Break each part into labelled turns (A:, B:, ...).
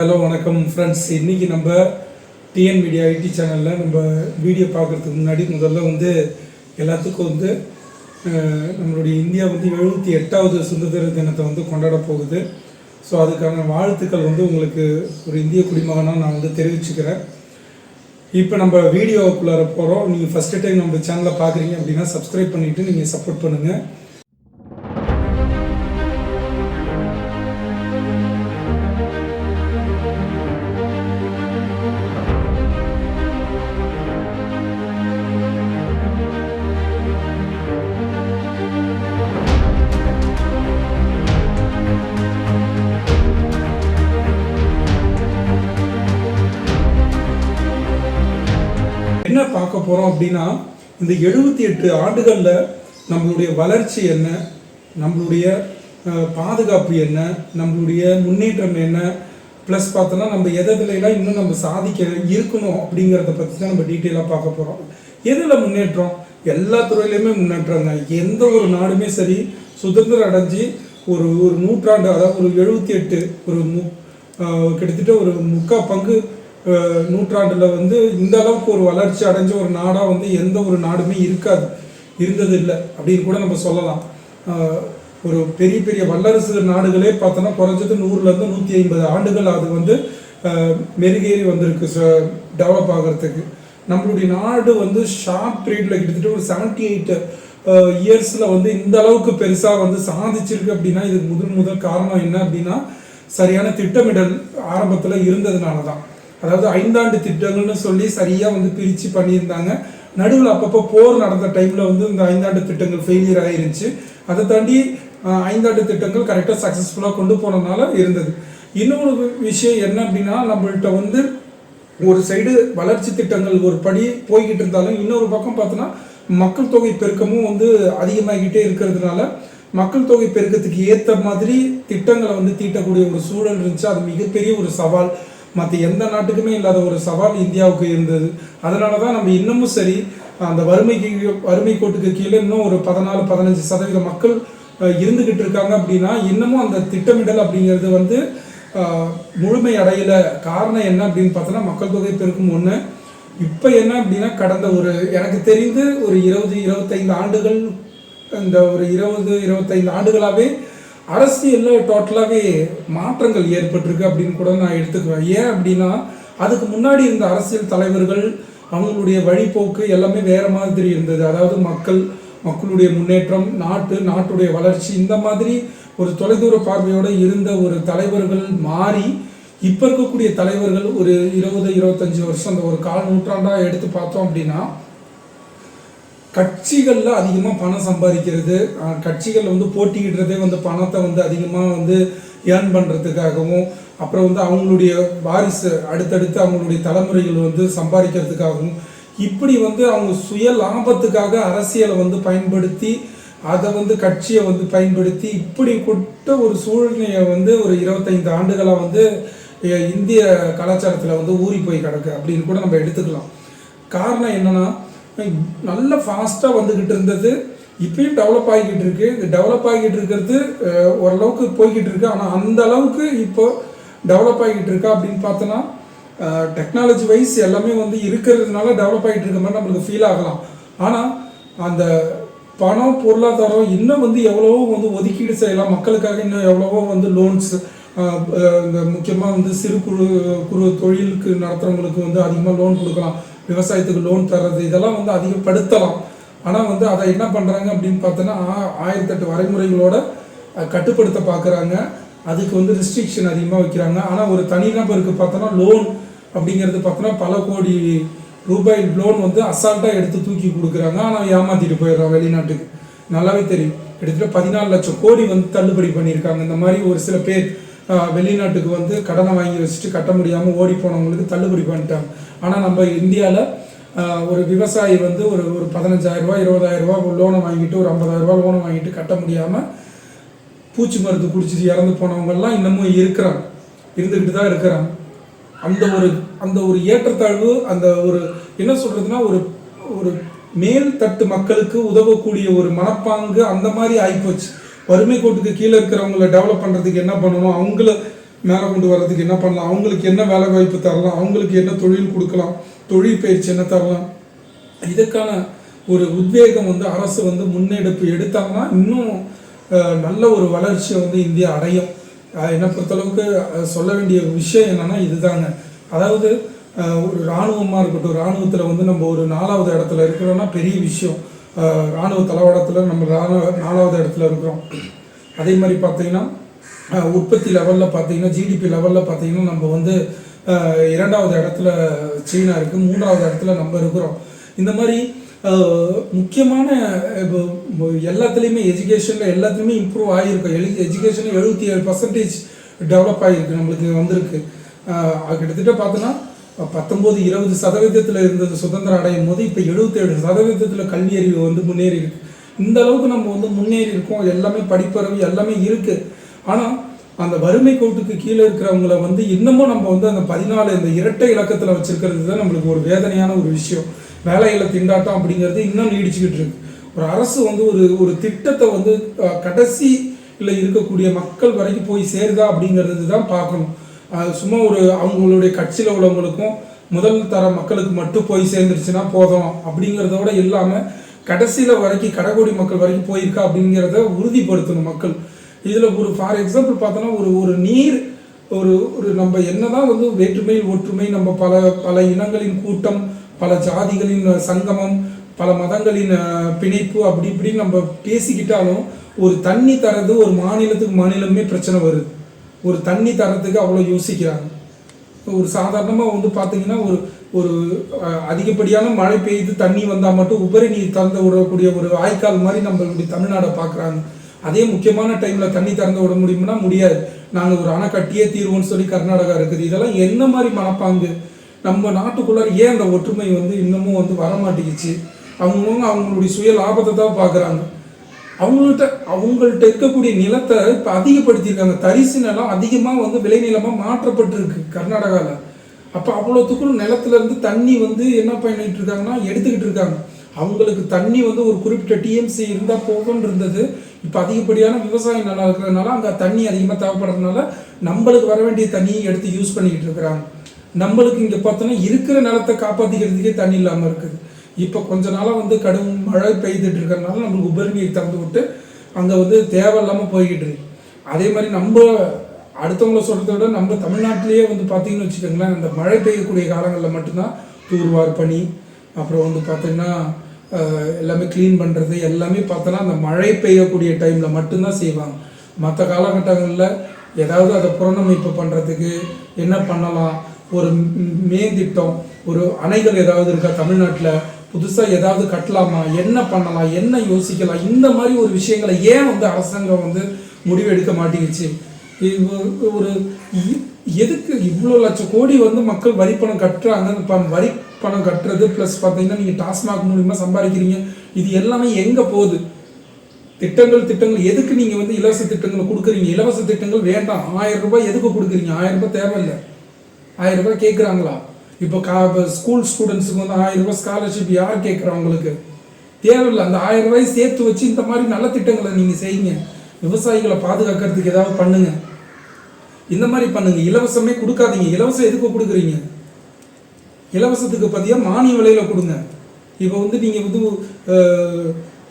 A: Hello வணக்கம் friends இன்றைக்கி நம்ம டிஎன் மீடியா ஐடி சேனலில் நம்ம வீடியோ பார்க்குறதுக்கு முன்னாடி முதல்ல வந்து எல்லாத்துக்கும் வந்து நம்மளுடைய இந்தியா வந்து எழுபத்தி எட்டாவது சுதந்திர தினத்தை வந்து கொண்டாட போகுது. ஸோ அதுக்கான வாழ்த்துக்கள் வந்து உங்களுக்கு ஒரு இந்திய குடிமகனாக நான் வந்து தெரிவிச்சுக்கிறேன். இப்போ நம்ம வீடியோக்குள்ளார போகிறோம் நீங்கள் ஃபஸ்ட்டு டைம் நம்ம சேனலை பார்க்குறீங்க அப்படின்னா சப்ஸ்கிரைப் பண்ணிவிட்டு நீங்கள் சப்போர்ட் பண்ணுங்கள் என்ன பார்க்க போகிறோம் அப்படின்னா இந்த எழுபத்தி எட்டு ஆண்டுகளில் நம்மளுடைய வளர்ச்சி என்ன? நம்மளுடைய பாதுகாப்பு என்ன? நம்மளுடைய முன்னேற்றம் என்ன? ப்ளஸ் பார்த்தோன்னா நம்ம எதுலாம் இன்னும் நம்ம சாதிக்க இருக்கணும் அப்படிங்கிறத பற்றி தான் நம்ம டீட்டெயிலாக பார்க்க போகிறோம் எதில் முன்னேற்றம்? எல்லா துறையிலையுமே முன்னேற்றங்க. எந்த ஒரு நாடுமே சரி சுதந்திரம் அடைஞ்சு ஒரு ஒரு நூற்றாண்டு அதாவது ஒரு எழுபத்தி எட்டு ஒரு மு கிட்டத்தட்ட ஒரு முக்கால் பங்கு நூற்றாண்டில் வந்து இந்த அளவுக்கு ஒரு வளர்ச்சி அடைஞ்ச ஒரு நாடாக வந்து எந்த ஒரு நாடுமே இருக்காது இருந்தது இல்லை அப்படின்னு கூட நம்ம சொல்லலாம். ஒரு பெரிய பெரிய வல்லரசு நாடுகளே பார்த்தோன்னா குறைஞ்சது நூறுலேருந்து நூற்றி ஐம்பது ஆண்டுகள் அது வந்து மெருகேறி வந்திருக்கு டெவலப் ஆகிறதுக்கு. நம்மளுடைய நாடு வந்து ஷார்ட் பீரியடில் கிட்டத்தட்ட ஒரு செவன்டி எயிட் இயர்ஸில் வந்து இந்த அளவுக்கு பெருசாக வந்து சாதிச்சிருக்கு அப்படின்னா இதுக்கு முதல் முதல் காரணம் என்ன அப்படின்னா சரியான திட்டமிடல் ஆரம்பத்தில் இருந்ததுனால தான் அதாவது ஐந்தாண்டு திட்டங்கள்னு சொல்லி சரியாக வந்து பிரித்து பண்ணியிருந்தாங்க. நடுவில் அப்பப்போ போர் நடந்த டைமில் வந்து இந்த ஐந்தாண்டு திட்டங்கள் ஃபெயிலியர் ஆகிருந்துச்சு அதை தாண்டி ஐந்தாண்டு திட்டங்கள் கரெக்டாக சக்ஸஸ்ஃபுல்லாக கொண்டு போனதுனால இருந்தது. இன்னொரு விஷயம் என்ன அப்படின்னா நம்மள்கிட்ட வந்து ஒரு சைடு வளர்ச்சி திட்டங்கள் ஒரு படி போய்கிட்டு இருந்தாலும் இன்னொரு பக்கம் பார்த்தோன்னா மக்கள் தொகை பெருக்கமும் வந்து அதிகமாகிக்கிட்டே இருக்கிறதுனால மக்கள் தொகை பெருக்கத்துக்கு ஏற்ற மாதிரி திட்டங்களை வந்து தீட்டக்கூடிய ஒரு சூழல் இருந்துச்சு. அது மிகப்பெரிய ஒரு சவால். மற்ற எந்த நாட்டுக்குமே இல்லாத ஒரு சவால் இந்தியாவுக்கு இருந்தது. அதனால தான் நம்ம இன்னமும் சரி அந்த வறுமைக்கு வறுமை கோட்டுக்கு கீழே இன்னும் ஒரு பதினாலு பதினஞ்சு சதவீத மக்கள் இருந்துக்கிட்டு இருந்துகிட்டு இருக்காங்க அப்படின்னா இன்னமும் அந்த திட்டமிடல் அப்படிங்கிறது வந்து முழுமை அடையல. காரணம் என்ன அப்படின்னு பார்த்தோன்னா மக்கள் தொகை பெருக்கும் ஒன்று இப்போ என்ன அப்படின்னா கடந்த ஒரு எனக்கு தெரிந்து ஒரு இருபது இருபத்தைந்து ஆண்டுகள் இந்த ஒரு இருபது இருபத்தைந்து ஆண்டுகளாகவே அரசியலில் டோட்டலாகவே மாற்றங்கள் ஏற்பட்டிருக்கு அப்படின்னு கூட நான் எடுத்துக்குவேன். ஏன் அப்படின்னா அதுக்கு முன்னாடி இருந்த அரசியல் தலைவர்கள் அவங்களுடைய வழிபோக்கு எல்லாமே வேறு மாதிரி இருந்தது. அதாவது மக்கள் மக்களுடைய முன்னேற்றம் நாட்டு நாட்டுடைய வளர்ச்சி இந்த மாதிரி ஒரு தொலைதூர பார்வையோடு இருந்த ஒரு தலைவர்கள் மாறி இப்போ இருக்கக்கூடிய தலைவர்கள் ஒரு இருபது இருபத்தஞ்சி வருஷம் அந்த ஒரு கால் நூற்றாண்டாக எடுத்து பார்த்தோம் அப்படின்னா கட்சிகளில் அதிகமாக பணம் சம்பாதிக்கிறது கட்சிகளில் கட்சிகள் வந்து போட்டியிடுறதே வந்து பணத்தை வந்து அதிகமாக வந்து ஏர்ன் பண்ணுறதுக்காகவும் அப்புறம் வந்து அவங்களுடைய வாரிசு அடுத்தடுத்து அவங்களுடைய தலைமுறைகள் வந்து சம்பாதிக்கிறதுக்காகவும் இப்படி வந்து அவங்க சுய லாபத்துக்காக அரசியலை வந்து பயன்படுத்தி அதை வந்து கட்சியை வந்து பயன்படுத்தி இப்படி கொட்ட ஒரு சூழ்நிலையை வந்து ஒரு இருபத்தைந்து ஆண்டுகளாக வந்து இந்திய கலாச்சாரத்தில் வந்து ஊறி போய் கிடக்கு அப்படின்னு கூட நம்ம எடுத்துக்கலாம். காரணம் என்னன்னா நல்ல ஃபாஸ்ட்டாக வந்துக்கிட்டு இருந்தது. இப்பயும் டெவலப் ஆகிக்கிட்டு இருக்கு. இந்த டெவலப் ஆகிக்கிட்டு இருக்கிறது ஓரளவுக்கு போய்கிட்டு இருக்கு. ஆனால் அந்த அளவுக்கு இப்போ டெவலப் ஆகிட்டு இருக்கா அப்படின்னு பார்த்தோன்னா டெக்னாலஜி வைஸ் எல்லாமே வந்து இருக்கிறதுனால டெவலப் ஆகிட்டு இருக்க மாதிரி நம்மளுக்கு ஃபீல் ஆகலாம். ஆனால் அந்த பணம் பொருளாதாரம் இன்னும் வந்து எவ்வளவோ வந்து ஒதுக்கீடு செய்யலாம். மக்களுக்காக இன்னும் எவ்வளவோ வந்து லோன்ஸ் இந்த முக்கியமாக வந்து சிறு குறு குறு தொழிலுக்கு நடத்துகிறவங்களுக்கு வந்து அதிகமாக லோன் கொடுக்கலாம். விவசாயத்துக்கு லோன் தர்றது இதெல்லாம் வந்து அதிகப்படுத்தலாம். ஆனால் வந்து அதை என்ன பண்ணுறாங்க அப்படின்னு பார்த்தோன்னா ஆயிரத்தெட்டு வரைமுறைகளோட கட்டுப்படுத்த பார்க்குறாங்க. அதுக்கு வந்து ரெஸ்ட்ரிக்ஷன் அதிகமாக வைக்கிறாங்க. ஆனால் ஒரு தனிநபருக்கு பார்த்தோன்னா லோன் அப்படிங்கிறது பார்த்தோன்னா பல கோடி ரூபாய் லோன் வந்து அசால்ட்டாக எடுத்து தூக்கி கொடுக்குறாங்க. ஆனால் ஏமாற்றிட்டு போயிடுறான் வெளிநாட்டுக்கு. நல்லாவே தெரியும். கிட்டத்தட்ட பதினாலு லட்சம் கோடி வந்து தள்ளுபடி பண்ணியிருக்காங்க. இந்த மாதிரி ஒரு சில பேர் வெளிநாட்டுக்கு வந்து கடனை வாங்கி வச்சுட்டு கட்ட முடியாமல் ஓடி போனவங்களுக்கு தள்ளுபடி பண்ணிட்டாங்க ஆனால் நம்ம இந்தியாவில் ஒரு விவசாயி வந்து ஒரு ஒரு பதினஞ்சாயிரரூபா இருபதாயிரரூபா லோனை வாங்கிட்டு ஒரு ஐம்பதாயிரரூபா லோனை வாங்கிட்டு கட்ட முடியாமல் பூச்சி மருந்து குடிச்சிட்டு இறந்து போனவங்கெல்லாம் இன்னமும் இருக்கிறாங்க. இருந்துக்கிட்டு தான் இருக்கிறாங்க. அந்த ஒரு அந்த ஒரு ஏற்றத்தாழ்வு அந்த ஒரு என்ன சொல்கிறதுனா ஒரு ஒரு மேல் தட்டு மக்களுக்கு உதவக்கூடிய ஒரு மனப்பாங்கு அந்த மாதிரி ஆகிப்போச்சு வறுமை கோட்டுக்கு கீழே இருக்கிறவங்கள டெவலப் பண்ணுறதுக்கு என்ன பண்ணணும்? அவங்கள மேலே கொண்டு வர்றதுக்கு என்ன பண்ணலாம்? அவங்களுக்கு என்ன வேலை வாய்ப்பு தரலாம்? அவங்களுக்கு என்ன தொழில் கொடுக்கலாம்? தொழில் பயிற்சி என்ன தரலாம்? இதுக்கான ஒரு உத்வேகம் வந்து அரசு வந்து முன்னெடுப்பு எடுத்தாங்கன்னா இன்னும் நல்ல ஒரு வளர்ச்சியை வந்து இந்தியா அடையும். என்னை பொறுத்தளவுக்கு சொல்ல வேண்டிய விஷயம் என்னன்னா இதுதாங்க. அதாவது ஒரு இராணுவமாக இருக்கட்டும் இராணுவத்தில் வந்து நம்ம ஒரு நாலாவது இடத்துல இருக்கிறோன்னா பெரிய விஷயம். இராணுவ தளவாடத்தில் நம்ம ராணுவ நாலாவது இடத்துல இருக்கிறோம். அதே மாதிரி பார்த்தீங்கன்னா உற்பத்தி லெவலில் பார்த்தீங்கன்னா ஜிடிபி லெவலில் பார்த்தீங்கன்னா நம்ம வந்து இரண்டாவது இடத்துல சீனா இருக்குது மூன்றாவது இடத்துல நம்ம இருக்கிறோம். இந்த மாதிரி முக்கியமான இப்போ எல்லாத்துலேயுமே எஜுகேஷனில் எல்லாத்துலேயுமே இம்ப்ரூவ் ஆகிருக்கு எழு எஜுகேஷனில் எழுபத்தி ஏழு பர்சன்டேஜ் டெவலப் ஆகிருக்கு நம்மளுக்கு வந்திருக்கு. கிட்டத்தட்ட பார்த்தோன்னா பத்தொம்போது இருபது சதவீதத்தில் இருந்தது சுதந்திரம் அடையும் போது இப்போ எழுபத்தேழு சதவீதத்தில் கல்வி அறிவு வந்து முன்னேறி இருக்கு. இந்த அளவுக்கு நம்ம வந்து முன்னேறி இருக்கோம். எல்லாமே படிப்பறிவு எல்லாமே இருக்கு. ஆனால் அந்த வறுமை கோட்டுக்கு கீழே இருக்கிறவங்கள வந்து இன்னமும் நம்ம வந்து அந்த பதினாலு இந்த இரட்டை இலக்கத்தில் வச்சிருக்கிறது தான் நம்மளுக்கு ஒரு வேதனையான ஒரு விஷயம். வேலையில திண்டாட்டம் அப்படிங்கிறது இன்னும் நீடிச்சுக்கிட்டு இருக்கு. ஒரு அரசு வந்து ஒரு ஒரு திட்டத்தை வந்து கடைசியில் இருக்கக்கூடிய மக்கள் வரைக்கும் போய் சேருதா அப்படிங்கிறது தான் பார்க்கணும். சும்மா ஒரு அவங்களுடைய கட்சியில் உள்ளவங்களுக்கும் முதல் தர மக்களுக்கு மட்டும் போய் சேர்ந்துருச்சுன்னா போதும். அப்படிங்கிறதோட இல்லாமல் கடைசியில் வரைக்கும் கடைக்கோடி மக்கள் வரைக்கும் போயிருக்கா அப்படிங்கிறத உறுதிப்படுத்தணும் மக்கள். இதில் ஒரு ஃபார் எக்ஸாம்பிள் பார்த்தோன்னா ஒரு ஒரு நீர் ஒரு ஒரு நம்ம என்னதான் வந்து வேற்றுமை ஒற்றுமை நம்ம பல பல இனங்களின் கூட்டம் பல ஜாதிகளின் சங்கமம் பல மதங்களின் பிணைப்பு அப்படி இப்படின்னு நம்ம பேசிக்கிட்டாலும் ஒரு தண்ணி தரது ஒரு மாநிலத்துக்கு மாநிலமே பிரச்சனை வருது. ஒரு தண்ணி தரத்துக்கு அவ்வளோ யோசிக்கிறாங்க. ஒரு சாதாரணமாக வந்து பார்த்தீங்கன்னா ஒரு ஒரு அதிகப்படியான மழை பெய்து தண்ணி வந்தால் மட்டும் உபரி நீர் திறந்து விடக்கூடிய ஒரு வாய்க்கால் மாதிரி நம்மளுடைய தமிழ்நாடை பார்க்குறாங்க அதே முக்கியமான டைமில் தண்ணி திறந்து விட முடியும்னா முடியாது. நாங்கள் ஒரு அணை கட்டியே தீர்வோம்னு சொல்லி கர்நாடகா இருக்குது. இதெல்லாம் என்ன மாதிரி மனப்பாங்கு? நம்ம நாட்டுக்குள்ளார ஏன் அந்த ஒற்றுமை வந்து இன்னமும் வந்து வர மாட்டேங்குச்சு அவங்கவுங்க அவங்களுடைய சுய லாபத்தை தான் பார்க்குறாங்க அவங்கள்ட்ட அவங்கள்ட்ட இருக்கக்கூடிய நிலத்தை இப்போ அதிகப்படுத்தியிருக்காங்க. தரிசு நிலம் அதிகமாக வந்து விளைநிலமாக மாற்றப்பட்டிருக்கு கர்நாடகாவில் அப்போ அவ்வளோத்துக்கும் நிலத்துலேருந்து தண்ணி வந்து என்ன பண்ணிட்டு இருக்காங்கன்னா எடுத்துக்கிட்டு இருக்காங்க. அவங்களுக்கு தண்ணி வந்து ஒரு குறிப்பிட்ட டிஎம்சி இருந்தால் போதும்னு இருந்தது. இப்போ அதிகப்படியான விவசாயம் நல்லா இருக்கிறதுனால அங்கே தண்ணி அதிகமாக தேவைப்படுறதுனால நம்மளுக்கு வர வேண்டிய தண்ணியை எடுத்து யூஸ் பண்ணிக்கிட்டு இருக்கிறாங்க. நம்மளுக்கு இங்கே பார்த்தோன்னா இருக்கிற நிலத்தை காப்பாற்றிக்கிறதுக்கே தண்ணி இல்லாமல் இருக்குது. இப்போ கொஞ்ச நாளாக வந்து கடும் மழை பெய்துட்டு இருக்கிறதுனால நம்மளுக்கு உபரி நீர் திறந்து விட்டு அங்கே வந்து தேவையில்லாமல் போய்கிட்டு இருக்கு. அதே மாதிரி நம்ம அடுத்தவங்கள சொல்கிறத விட நம்ம தமிழ்நாட்டிலேயே வந்து பார்த்தீங்கன்னு வச்சுக்கோங்களேன் அந்த மழை பெய்யக்கூடிய காலங்களில் மட்டும்தான் தூர்வார் பணி அப்புறம் வந்து பார்த்திங்கன்னா எல்லாமே க்ளீன் பண்ணுறது எல்லாமே பார்த்தோன்னா அந்த மழை பெய்யக்கூடிய டைமில் மட்டும்தான் செய்வாங்க. மற்ற காலகட்டங்களில் ஏதாவது அதை புறநமைப்பு பண்ணுறதுக்கு என்ன பண்ணலாம்? ஒரு மேந்திட்டம் ஒரு அணைகள் ஏதாவது இருக்கா தமிழ்நாட்டில்? புதுசாக ஏதாவது கட்டலாமா? என்ன பண்ணலாம்? என்ன யோசிக்கலாம்? இந்த மாதிரி ஒரு விஷயங்களை ஏன் வந்து அரசாங்கம் வந்து முடிவெடுக்க மாட்டேங்குச்சு? ஒரு இ- எதுக்கு இவ்வளோ லட்சம் கோடி வந்து மக்கள் வரி பணம் கட்டுறாங்க அந்த ப- வரி பணம் கட்டுறது ப்ளஸ் பார்த்தீங்கன்னா நீங்கள் டாஸ்மாக் மூலிமா சம்பாதிக்கிறீங்க. இது எல்லாமே எங்கே போகுது? திட்டங்கள் திட்டங்கள் எதுக்கு நீங்கள் வந்து இலவச திட்டங்களை கொடுக்குறீங்க? இலவச திட்டங்கள் வேண்டாம். ஆயிரம் ரூபாய் எதுக்கு கொடுக்குறீங்க? ஆயிரம் ரூபாய் தேவையில்லை. ஆயிரம் ரூபாய் கேட்குறாங்களா இப்போ கா இப்போ ஸ்கூல் ஸ்டூடெண்ட்ஸுக்கு வந்து ஆயிரம் ரூபாய் ஸ்காலர்ஷிப் யார் கேட்குறவங்களுக்கு? தேவையில்லை. அந்த ஆயிரம் ரூபாய் சேர்த்து வச்சு இந்த மாதிரி நல்ல திட்டங்களை நீங்கள் செய்யுங்க. விவசாயிகளை பாதுகாக்கிறதுக்கு ஏதாவது பண்ணுங்க. இந்த மாதிரி பண்ணுங்க. இலவசமே கொடுக்காதீங்க. இலவசம் எதுக்கு கொடுக்குறீங்க? இலவசத்துக்கு பார்த்தீங்கன்னா மானிய விலையில் கொடுங்க. இப்போ வந்து நீங்கள் வந்து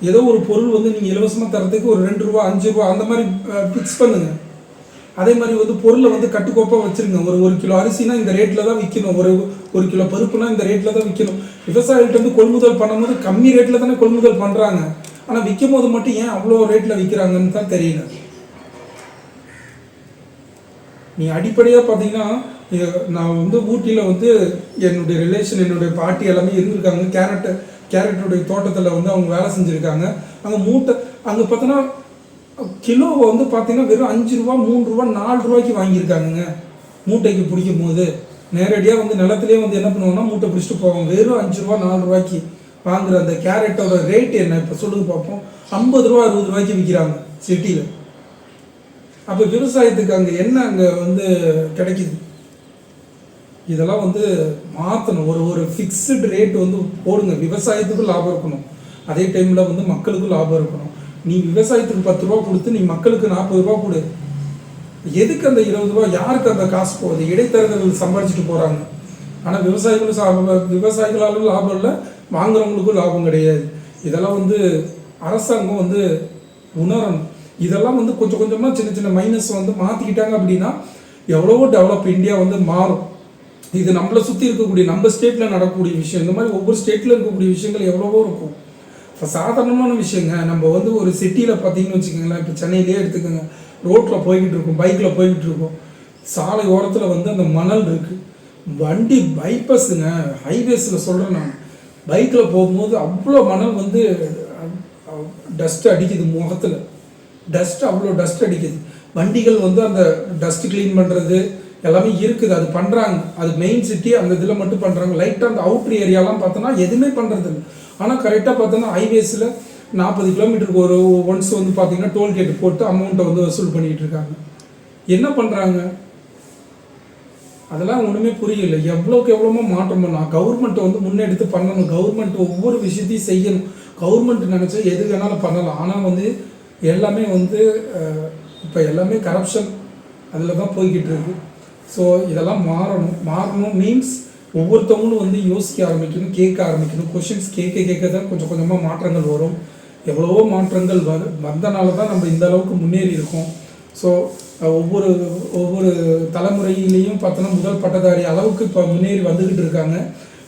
A: ஏதோ ஒரு பொருள் வந்து நீங்கள் இலவசமாக தரத்துக்கு ஒரு ரெண்டு ரூபா அஞ்சு ரூபா அந்த மாதிரி ஃபிக்ஸ் பண்ணுங்கள் அதே மாதிரி வந்து பொருளை வந்து கட்டுக்கோப்பாக வச்சுருங்க. ஒரு ஒரு கிலோ அரிசினா இந்த ரேட்டில் தான் விற்கணும் ஒரு ஒரு கிலோ பருப்புனா இந்த ரேட்டில் தான் விற்கணும் விவசாயிகிட்ட வந்து கொள்முதல் பண்ணும்போது கம்மி ரேட்டில் தானே கொள்முதல் பண்ணுறாங்க ஆனால் விற்கும் போது மட்டும் ஏன் அவ்வளோ ரேட்டில் விற்கிறாங்கன்னு தான் தெரியல. நீ அடிப்படையாக பார்த்தீங்கன்னா நான் வந்து ஊட்டியில் வந்து என்னுடைய ரிலேஷன் என்னுடைய பாட்டி எல்லாமே இருந்திருக்காங்க. கேரட் கேரட்டுடைய தோட்டத்தில் வந்து அவங்க வேலை செஞ்சுருக்காங்க. அங்கே மூட்டை அங்கே பார்த்தோன்னா கிலோ வந்து பார்த்தீங்கன்னா வெறும் அஞ்சு ரூபா மூணு ரூபா நாலு ரூபாய்க்கு வாங்கியிருக்காங்கங்க. மூட்டைக்கு பிடிக்கும் போது நேரடியாக வந்து நிலத்துலேயே வந்து என்ன பண்ணுவாங்கன்னா மூட்டை பிடிச்சிட்டு போவோம். வெறும் அஞ்சு ரூபா நாலு ரூபாய்க்கு வாங்குற அந்த கேரட்டோட ரேட் என்ன? இப்போ சொல்லுங்க பார்ப்போம் ஐம்பது ரூபா அறுபது ரூபாய்க்கு விற்கிறாங்க சிட்டியில். அப்போ விவசாயத்துக்கு அங்கே என்ன அங்கே வந்து கிடைக்குது? இதெல்லாம் வந்து மாற்றணும் ஒரு ஒரு ஃபிக்ஸ்டு ரேட் வந்து போடுங்க. விவசாயத்துக்கும் லாபம் இருக்கணும். அதே டைமில் வந்து மக்களுக்கும் லாபம் இருக்கணும். நீ விவசாயத்துக்கு பத்து ரூபா கொடுத்து நீ மக்களுக்கு நாற்பது ரூபா கொடு. எதுக்கு அந்த இருபது ரூபா? யாருக்கு அந்த காசு போகுது? இடைத்தரகர்கள் சம்பாதிச்சுட்டு போகிறாங்க ஆனால் விவசாயிகளும் சா- விவசாயிகளாலும் லாபம் இல்லை வாங்குறவங்களுக்கும் லாபம் கிடையாது. இதெல்லாம் வந்து அரசாங்கம் வந்து உணரணும். இதெல்லாம் வந்து கொஞ்சம் கொஞ்சமாக சின்ன சின்ன மைனஸ் வந்து மாற்றிக்கிட்டாங்க அப்படின்னா எவ்வளவோ டெவலப் இந்தியா வந்து மாறும். இது நம்மளை சுற்றி இருக்கக்கூடிய நம்ம ஸ்டேட்டில் நடக்கக்கூடிய விஷயம். இந்த மாதிரி ஒவ்வொரு ஸ்டேட்டில் இருக்கக்கூடிய விஷயங்கள் எவ்வளவோ இருக்கும். இப்போ சாதாரணமான விஷயங்க நம்ம வந்து ஒரு சிட்டியில் பார்த்தீங்கன்னு வச்சுக்கோங்களேன் இப்போ சென்னையிலேயே எடுத்துக்கோங்க ரோட்டில் போய்கிட்டு இருக்கோம் பைக்கில் போய்கிட்டு இருக்கோம் சாலை ஓரத்தில் வந்து அந்த மணல் இருக்குது வண்டி பைபாஸுங்க ஹைவேஸில் சொல்கிறேன் நான். பைக்கில் போகும்போது அவ்வளோ மணல் வந்து டஸ்ட் அடிக்குது முகத்தில். டஸ்ட் அவ்வளோ டஸ்ட் அடிக்குது. வண்டிகள் வந்து அந்த டஸ்ட்டு க்ளீன் பண்ணுறது எல்லாமே இருக்குது. அது பண்ணுறாங்க அது மெயின் சிட்டி அந்த இதில் மட்டும் பண்ணுறாங்க லைட்டாக அந்த அவுட்ரு ஏரியாலாம் பார்த்தோன்னா எதுவுமே பண்ணுறது இல்லை. ஆனால் கரெக்டாக பார்த்தோன்னா ஹைவேஸில் நாற்பது கிலோமீட்டருக்கு ஒரு ஒன்ஸ் வந்து பார்த்தீங்கன்னா டோல்கேட் போட்டு அமௌண்ட்டை வந்து வசூல் பண்ணிகிட்டு இருக்காங்க. என்ன பண்ணுறாங்க அதெல்லாம் ஒன்றுமே புரியல. எவ்வளோக்கு எவ்வளோமோ மாற்றம் பண்ணலாம் கவர்மெண்ட்டை வந்து முன்னெடுத்து பண்ணணும். கவர்மெண்ட் ஒவ்வொரு விஷயத்தையும் செய்யணும். கவர்மெண்ட் நினச்சா எது வேணாலும் பண்ணலாம். ஆனால் வந்து எல்லாமே வந்து இப்போ எல்லாமே கரப்ஷன் அதில் தான் போய்கிட்டு இருக்குது ஸோ இதெல்லாம் மாறணும். மாறணும் மீன்ஸ் ஒவ்வொருத்தவங்களும் வந்து யோசிக்க ஆரம்பிக்கணும் கேட்க ஆரம்பிக்கணும். கொஷின்ஸ் கேட்க கேட்க தான் கொஞ்சம் கொஞ்சமாக மாற்றங்கள் வரும். எவ்வளவோ மாற்றங்கள் வ வந்தனால தான் நம்ம இந்த அளவுக்கு முன்னேறி இருக்கோம். ஸோ ஒவ்வொரு ஒவ்வொரு தலைமுறையிலையும் பார்த்தோன்னா முதல் பட்டதாரி அளவுக்கு இப்போ முன்னேறி வந்துக்கிட்டு இருக்காங்க.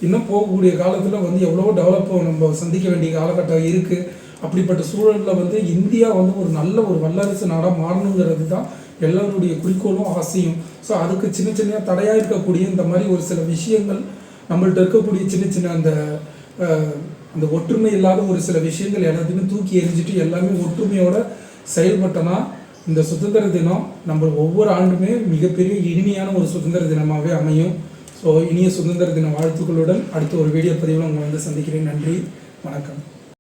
A: இன்னும் போகக்கூடிய காலத்தில் வந்து எவ்வளவோ டெவலப் நம்ம சந்திக்க வேண்டிய காலகட்டம் இருக்குது அப்படிப்பட்ட சூழலில் வந்து இந்தியா வந்து ஒரு நல்ல ஒரு வல்லரசு நாடாக மாறணுங்கிறது தான் எல்லாருடைய குறிக்கோளும் ஆசையும் ஸோ அதுக்கு சின்ன சின்ன தடையாக இருக்கக்கூடிய இந்த மாதிரி ஒரு சில விஷயங்கள் நம்மள்ட்ட இருக்கக்கூடிய சின்ன சின்ன அந்த அந்த ஒற்றுமை இல்லாத ஒரு சில விஷயங்கள் எல்லாத்தையுமே தூக்கி எரிஞ்சிட்டு எல்லாமே ஒற்றுமையோட செயல்பட்டோன்னா இந்த சுதந்திர தினம் நம்ம ஒவ்வொரு ஆண்டுமே மிகப்பெரிய இனிமையான ஒரு சுதந்திர தினமாகவே அமையும். ஸோ இனிய சுதந்திர தின வாழ்த்துக்களுடன் அடுத்த ஒரு வீடியோ பதிவில் உங்களை வந்து சந்திக்கிறேன். நன்றி. வணக்கம்.